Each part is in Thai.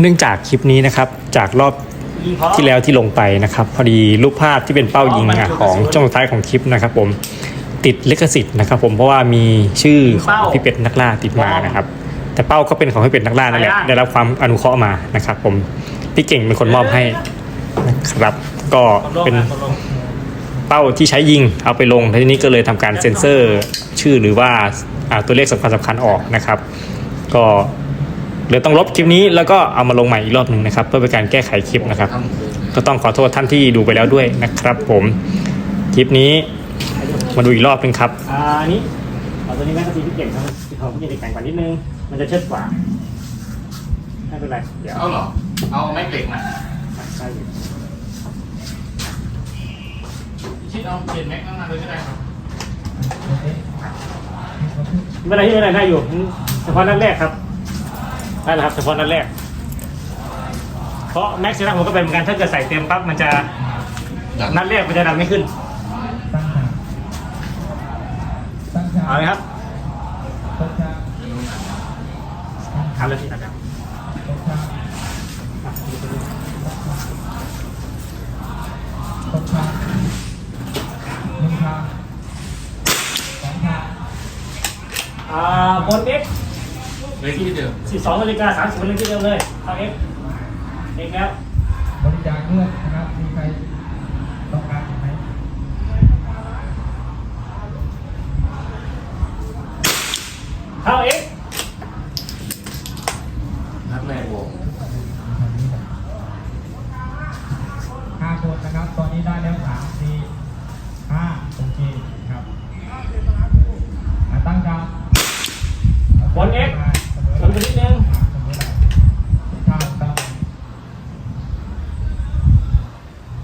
เนื่องจากคลิปนี้นะครับจากรอบที่แล้วที่ลงไปนะครับ พอดีรูปภาพที่เป็นเป้ายิงอะของช่วงสุดท้ายของคลิปนะครับ ผมติดลิขสิทธิ์นะครับ ผมเพราะว่ามีชื่อของพี่เป็ดนักล่าติดมานะครับ แต่เป้าก็เป็นของพี่เป็ดนักล่านั่นแหละได้รับความอนุเคราะห์มานะครับ ผมพี่เก่งเป็นคนมอบให้นะครับ ก็เป็นเป้าที่ใช้ยิงเอาไปลงแล้วทีนี้ก็เลยทำการเซ็นเซอร์ชื่อหรือว่าอ่าตัวเลขสำคัญสำคัญออกนะครับ ก็ เลยต้องลบคลิปนี้แล้วก็เอามาลงใหม่อีกรอบหนึ่งนะครับ เพื่อเป็นการแก้ไขคลิปนะครับ ก็ต้องขอโทษท่านที่ดูไปแล้วด้วยนะครับ ผมคลิปนี้มาดูอีกรอบหนึงครับอ่านี้เอาตัวนี้แม่กระสีพี่เก่งครับพี่เขาพี่เก่งแข็งกว่านิดนึงมันจะเชิดกว่าไม่เป็นไรเดี๋ยวเอาเหรอเอาแม็กเหล็กมาใช่อยู่ชิดเอาเปลี่ยนแม็กข้างหน้าเลยก็ได้ครับไม่เป็นไรที่ไม่เป็นไรได้อยู่เฉพาะนัดแรกครับ ได้แล้วครับเฉพาะนัดแรก เพราะแม็กซ์ซีรัมผมก็เป็นเหมือนกันถ้าเกิดใส่เต็มปั๊บมันจะนัดแรกมันจะดันไม่ขึ้นตั้งฉากเอาเลยครับตั้งฉากทำเลยที่นะครับตั้งฉากตั้งฉากหนึ่งฉากสองฉากอ่าบน X เลยที่เดิม12นาฬิกา30นาทีเดียวเลยเข้า X X แล้วบริจาคเลือดนะครับมีใครต้องการไหมเข้า X นัดแรกโบก ห้าคนนะครับ ตอนนี้ได้แล้วสามสี่ห้าโอเคครับอะตั้งฉาก บน X เสมอ ลงไปนิดนึง เสมอฉากตั้ง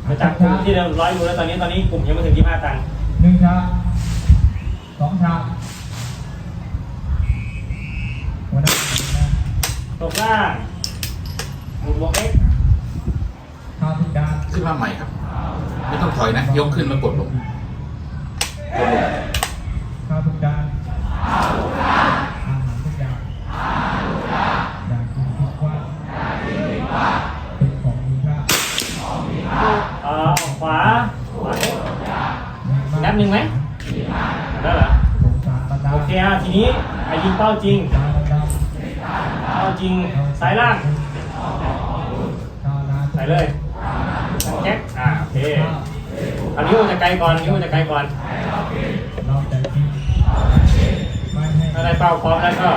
มาจากกลุ่ม ที่เดิมร้อยมูแล้วตอนนี้ตอนนี้กลุ่มยังไม่ถึง25ตังค์หนึ่งฉากสองฉากหัวหน้าตกล่างหมุนบวก X ข้าวทุกจานขึ้นมาใหม่ครับ ไม่ต้องถอยนะ ยกขึ้นแล้วกดลงกดลง เป้าจริงสายล่างๆชาวนาใส่เลยแจ็คอ่าโอเคอันนี้มันจะไกลก่อนนิ้วมันจะไกลก่อนเราจะกินไม่ให้ถ้าได้เป้าพร้อมแล้วก็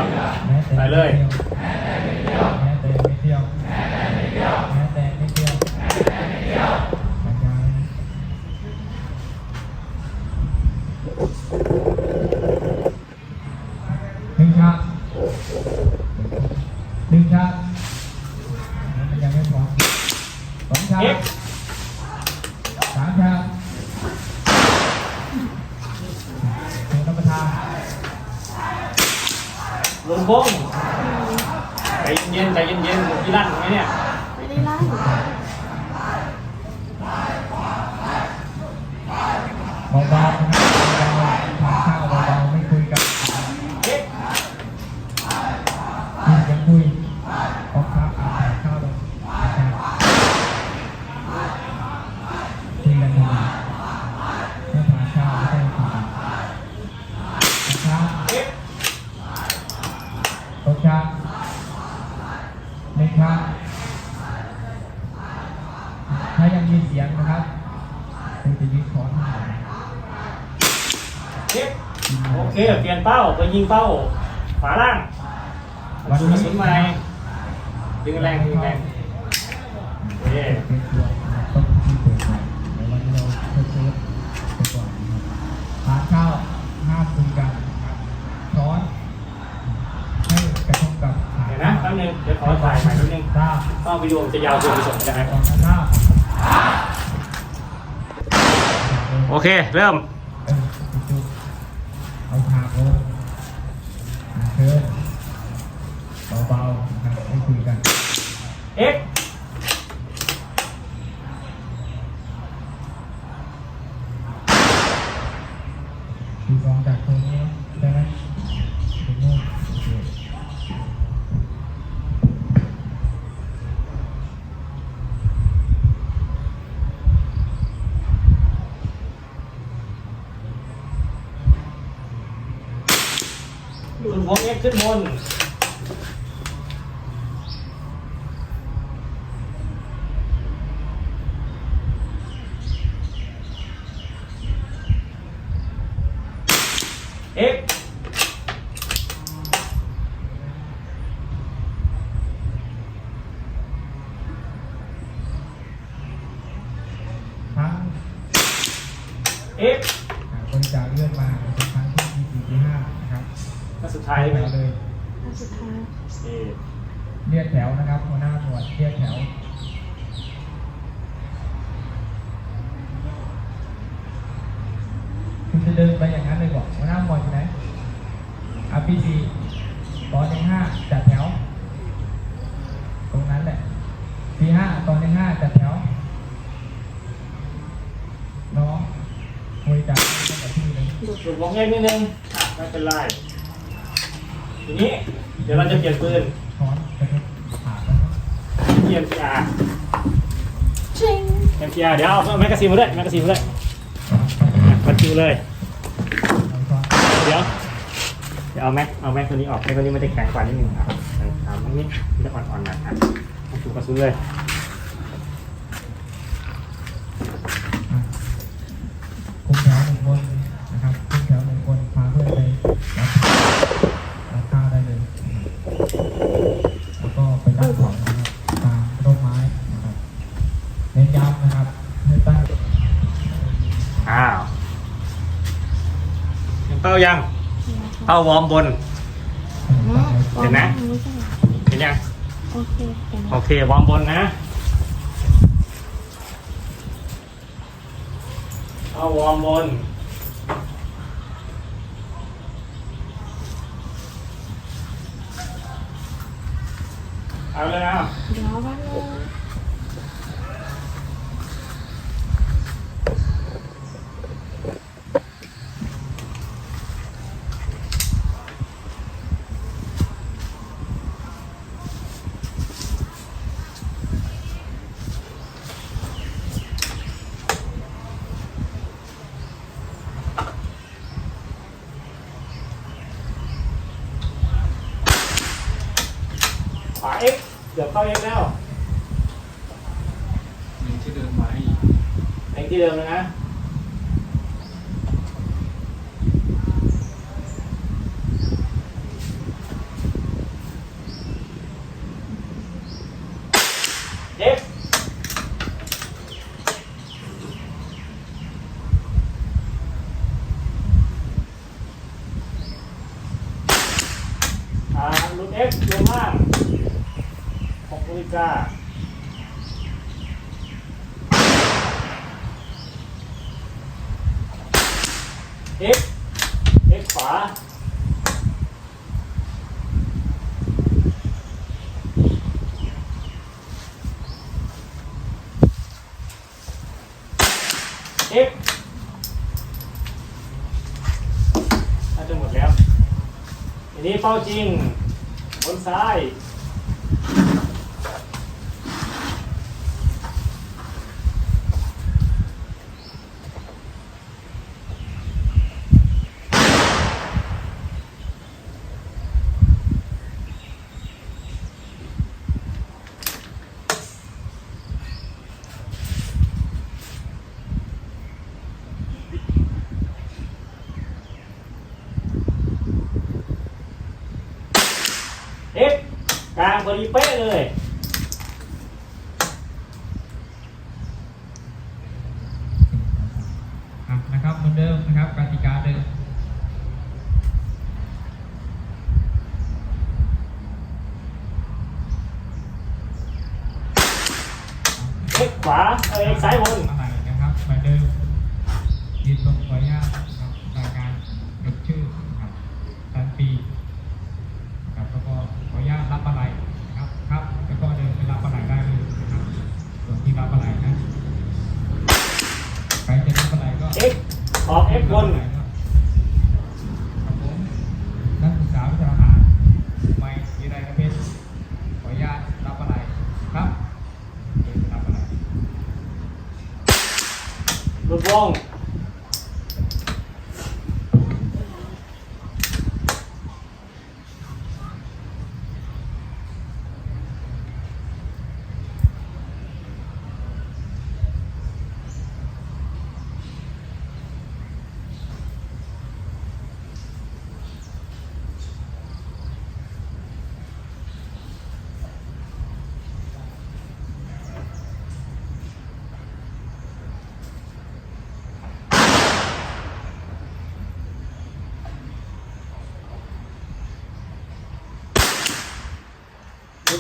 แม้แต่ใส่เลย แม้แต่ไม่เที่ยวแม้แต่ไม่เที่ยวสัญญาณหนึ่งชา หนึ่งชามันยังไม่พอสองชาเอ็กสามชาหนึ่งรั เสียงนะครับคุณจะยึดขอนหน่อยเอ็กโอเค เปลี่ยนเป้าไปยิงเป้าขวาล่างกระสุนกระสุนใหม่ดึงแรงดึงแรงโอเคเป็นตัวต้องที่เปิดใหม่ในวันนี้เราเพิ่มเติมไปก่อนนะครับทานข้าวห้ามคุยกันนะครับช้อนให้กระทบกับขาเดี๋ยวนะแป๊บนึงเดี๋ยวขอถ่ายใหม่แป๊บนึงทราบต้องวิดีโอจะยาวเกินไปส่งไม่ได้ก่อนนะครับ โอเค เริ่ม เออจุดเอาฉากลงเชิญเบาๆนะครับให้คุยกันเอ็กดูกองจากตรงนี้ได้ไหมถึงนู่นโอเค ขึ้นบน X ทั้ง X อ่าบริจาคเลือดมา ก็สุดท้ายใช่ไหมเลยอันสุดท้ายเอเรียกแถวนะครับหัวหน้าหมวดเรียกแถวคุณจะเดินไปอย่างนั้นเลยบอกหัวหน้าหมวดอยู่ไหนอาพีซีตอนในห้าจัดแถว ตรงนั้นแหละปีห้าตอนในห้าจัดแถวน้องบริจาคให้กับพี่เลยถูกวงเงินนิดนึงอะไม่เป็นไร ทีนี้เดี๋ยวเราจะเปลี่ยนปืนช้อนกระทบขาดแล้วนะเปลี่ยน MTR จริง MTR เดี๋ยวเอาแมกกาซีนมาด้วยแมกกาซีนมาด้วยอะมาดูเลยเอาช้อนเดี๋ยวเดี๋ยวเอาแม็กเอาแม็กตัวนี้ออกแม็กตัวนี้มันจะแข็งกว่านิดนึงอะถามมันนิดมันจะอ่อนๆหน่อยอะเอาถูกกระสุนเลย อ้าวยังเป้ายัง เป้าวอร์มบนเห็นไหมเห็นยัง โอเคเห็นโอเควอร์มบนนะเอาวอร์มบน เอาเลยเอา เดี๋ยวว่าเลย ขวา X เดี๋ยวเข้า X แล้วมีที่เดินไว้ X ที่เดิมเลยนะ X อ่ารุ่น X รวมล่าง ของบริการ X X ขวา X น่าจะหมดแล้ว ทีนี้เป้าจริงบนซ้าย X กลางพอดีเป๊ะเลยอะนะครับเหมือนเดิมนะครับกติกาเดิม X ขวาเออ X ซ้ายบน อะไรนะครับเหมือนเดิมยืนตรงขออนุญาตนะครับรายการยกชื่อนะครับตันปีนะครับแล้วก็ขออนุญาตรับอะไรนะครับครับแล้วก็เดินไปรับอะไรได้เลยนะครับส่วนที่รับอะไรนะใครจะรับอะไรก็ X ออก X บนครับผมนักศึกษาวิชาทหารไม่มีอะไรนะเพชรขออนุญาตรับอะไรครับเดินไปรับอะไรหลุดวง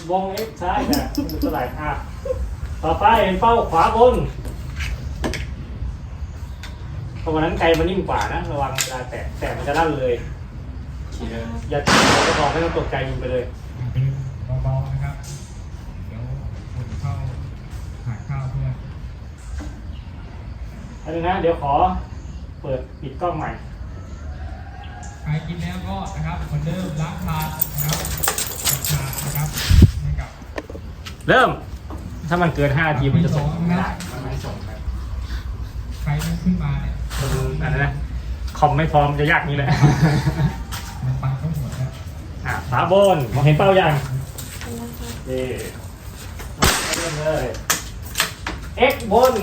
วง x ซ้ายนะมันเท่าไหร่อะต่อไปเป็นเป้าขวาบนเพราะวันนั้นไกลมันนิ่มกว่านะ ระวังเวลาแตะแตะมันจะลั่นเลยขี่เลยอย่าตีกระบอกไม่ต้องตกใจยิงไปเลยเป็นเบาๆนะครับ เดี๋ยวคนเข้าหาข้าวเพื่อนอันนึงนะเดี๋ยวขอเปิดปิดกล้องใหม่ใครกินแล้วก็นะครับเหมือนเดิมล้างถาดนะครับล้างถาดนะครับให้กับ เริ่ม ถ้ามันเกิน5นาทีมันจะส่งไม่ได้มันไม่ส่งครับใครมันขึ้นมาเนี่ยอันนั้นนะคอมไม่พร้อมจะยากนี้เลยมันปังต้องหมดแล้วอะฝาบนมองเห็นเป้ายังเป็นนะคะเย่เริ่มเลย x บน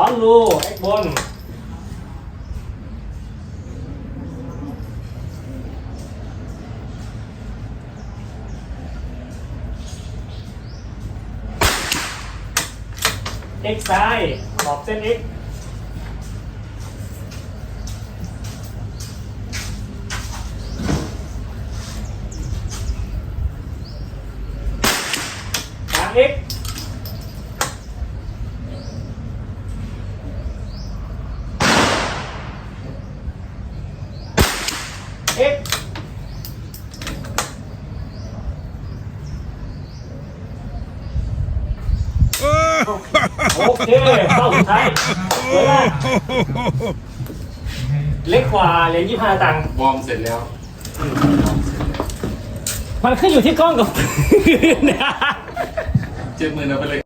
สอลลูเอ็กบนเอ็กซ้ายขอบเส้นเอ็ก x โอเคเข้าสุดท้ายเวลาเล็กกว่าเหรียญยี่ห้าตังค์วอร์มเสร็จแล้วมันขึ้นอยู่ที่กล้องกับนะเจ็บมือเราไปเลย